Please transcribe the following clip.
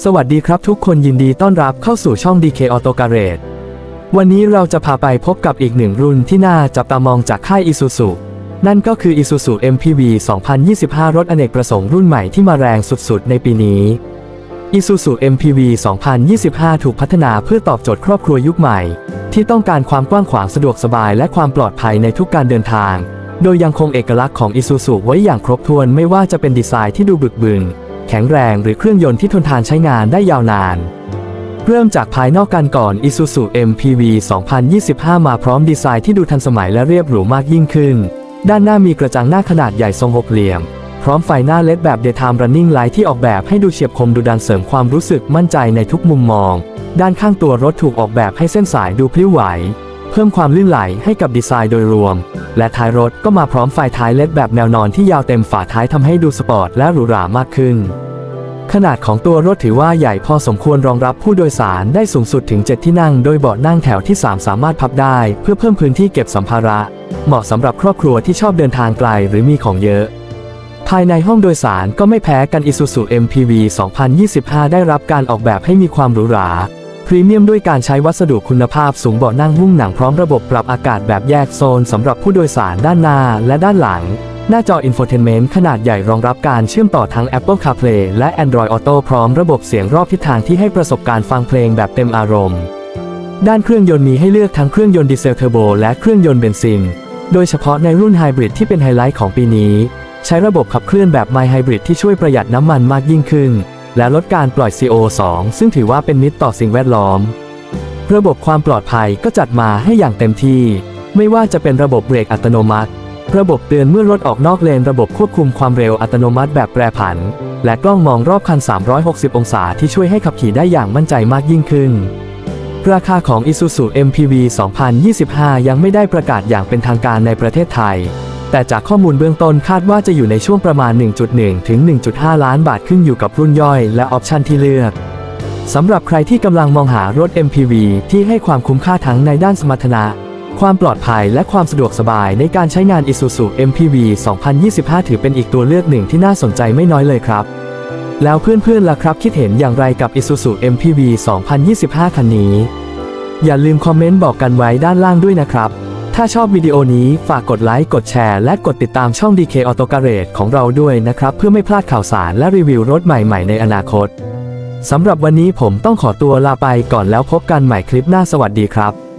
สวัสดีครับทุกคนยินดีต้อนรับเข้าสู่ช่อง DK Auto Garage วันนี้เราจะพาไปพบกับอีกหนึ่งรุ่นที่น่าจับตามองจากค่าย Isuzu นั่นก็คือ Isuzu MPV 2025 รถอเนกประสงค์รุ่นใหม่ที่มาแรงสุดๆ ในปีนี้ Isuzu MPV 2025 ถูกพัฒนาเพื่อตอบโจทย์ครอบครัวยุคใหม่ ที่ต้องการความกว้างขวางสะดวกสบายและความปลอดภัยในทุกการเดินทาง โดยยังคงเอกลักษณ์ของ Isuzu ไว้อย่างครบถ้วนไม่ว่าจะเป็นดีไซน์ที่ดูบึกบึน แข็งแรงหรือเครื่องยนต์ที่ทนทานใช้งานได้ยาวนาน เริ่มจากภายนอกกันก่อน Isuzu MPV 2025 มาพร้อมดีไซน์ที่ดูทันสมัยและเรียบหรูมากยิ่งขึ้น ด้านหน้ามีกระจังหน้าขนาดใหญ่ทรงหกเหลี่ยม พร้อมไฟหน้าเลดแบบ Daytime Running Light ที่ออกแบบให้ดูเฉียบคมดูดันเสริมความรู้สึกมั่นใจในทุกมุมมอง ด้านข้างตัวรถถูกออกแบบให้เส้นสายดูพลิ้วไหว เพิ่มความลื่นไหลให้กับดีไซน์โดยรวม และท้ายรถก็มาพร้อมไฟท้ายเล็ดแบบแนวนอนที่ยาวเต็มฝาท้ายทำให้ดูสปอร์ตและหรูหรามากขึ้น ขนาดของตัวรถถือว่าใหญ่พอสมควรรองรับผู้โดยสารได้สูงสุดถึง 7 ที่นั่ง โดยเบาะนั่งแถวที่ 3 สามารถพับได้ เพื่อเพิ่มพื้นที่เก็บสัมภาระ เหมาะสำหรับครอบครัวที่ชอบเดินทางไกลหรือมีของเยอะภายในห้องโดยสารก็ไม่แพ้กัน Isuzu MPV 2025 ได้รับการออกแบบให้มีความหรูหรา พรีเมียมด้วยการใช้วัสดุคุณภาพสูงเบาะนั่งหุ้มหนังพร้อมระบบปรับอากาศแบบแยกโซนสำหรับผู้โดยสารด้านหน้าและด้านหลัง หน้าจอ Infotainment ขนาดใหญ่รองรับการเชื่อมต่อทั้ง Apple CarPlay และ Android Auto พร้อมระบบเสียงรอบทิศทางที่ให้ประสบการณ์ฟังเพลงแบบเต็มอารมณ์ ด้านเครื่องยนต์มีให้เลือกทั้งเครื่องยนต์ดีเซลเทอร์โบและเครื่องยนต์เบนซิน โดยเฉพาะในรุ่นไฮบริดที่เป็นไฮไลท์ของปีนี้ ใช้ระบบขับเคลื่อนแบบ My Hybrid ที่ช่วยประหยัดน้ำมันมากยิ่งขึ้น และลดการปล่อย CO2 ซึ่งถือว่าเป็นมิตรต่อสิ่งแวดล้อม ระบบความปลอดภัยก็จัดมาให้อย่างเต็มที่ ไม่ว่าจะเป็นระบบเบรกอัตโนมัติ ระบบเตือนเมื่อรถออกนอกเลน ระบบควบคุมความเร็วอัตโนมัติแบบแปรผัน และกล้องมองรอบคัน 360 องศาที่ช่วยให้ขับขี่ได้อย่างมั่นใจมากยิ่งขึ้น ราคาของ Isuzu MPV 2025 ยังไม่ได้ประกาศอย่างเป็นทางการในประเทศไทย แต่จากข้อมูลเบื้องต้นคาดว่าจะอยู่ในช่วงประมาณ 1.1 ถึง 1.5 ล้านบาทขึ้นอยู่กับรุ่นย่อยและออปชันที่เลือกสำหรับใครที่กำลังมองหารถ MPV ที่ให้ความคุ้มค่าทั้งในด้านสมรรถนะ ความปลอดภัยและความสะดวกสบายในการใช้งาน Isuzu MPV 2025 ถือเป็นอีกตัวเลือกหนึ่งที่น่าสนใจไม่น้อยเลยครับ แล้วเพื่อนๆล่ะครับคิดเห็นอย่างไรกับ Isuzu MPV 2025 คันนี้ อย่าลืมคอมเมนต์บอกกันไว้ด้านล่างด้วยนะครับ ถ้าชอบวิดีโอนี้ฝากกดไลค์ กดแชร์ และกดติดตามช่อง DK Auto Garage ของเราด้วยนะครับ เพื่อไม่พลาดข่าวสารและรีวิวรถใหม่ๆในอนาคต สำหรับวันนี้ผมต้องขอตัวลาไปก่อนแล้วพบกันใหม่คลิปหน้าสวัสดีครับ